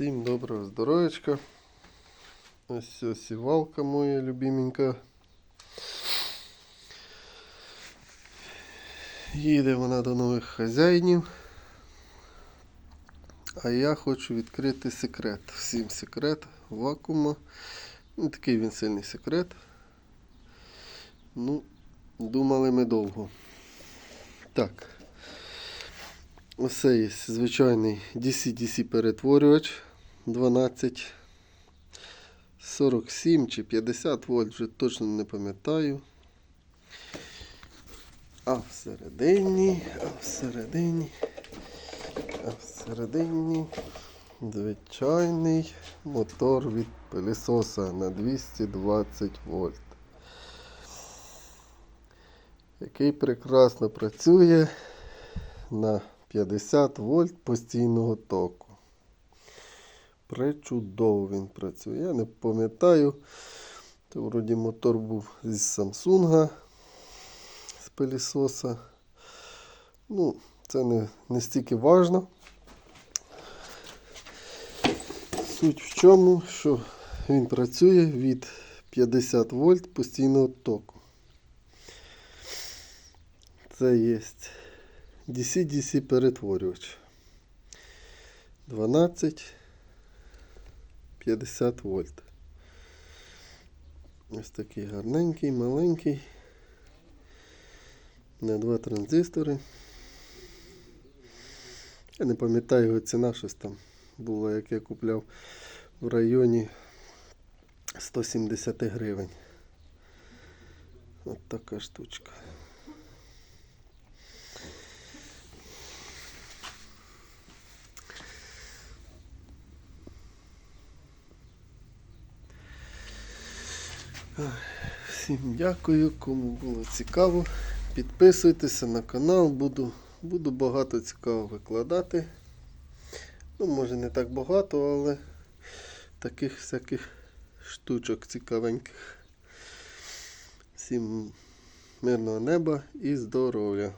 Всім доброго здоров'ячка. Ось ось сівалка моя любименька. Їде вона до нових хазяїнів. А я хочу відкрити секрет. Всім секрет вакуума. Не такий він сильний секрет. Ну, думали ми довго. Так. Оце є звичайний DC-DC перетворювач 12 47 чи 50 вольт, вже точно не пам'ятаю. А всередині, а всередині, а всередині звичайний мотор від пилісоса на 220 вольт. Який прекрасно працює на 50 вольт постійного току. Причудово він працює. Я не пам'ятаю. То вроді мотор був з Samsung з пилісоса. Ну, це не, не стільки важно. Суть в чому, що він працює від 50 вольт постійного току. Це є DC-DC перетворювач. 12 50 вольт. Ось такий гарненький, маленький. На два транзистори. Я не пам'ятаю його ціна, щось там було, як я купляв в районі 170 гривень. От така штучка. Всім дякую, кому було цікаво. Підписуйтеся на канал, буду, буду багато цікаво викладати. Ну, може не так багато, але таких всяких штучок цікавеньких. Всім мирного неба і здоров'я!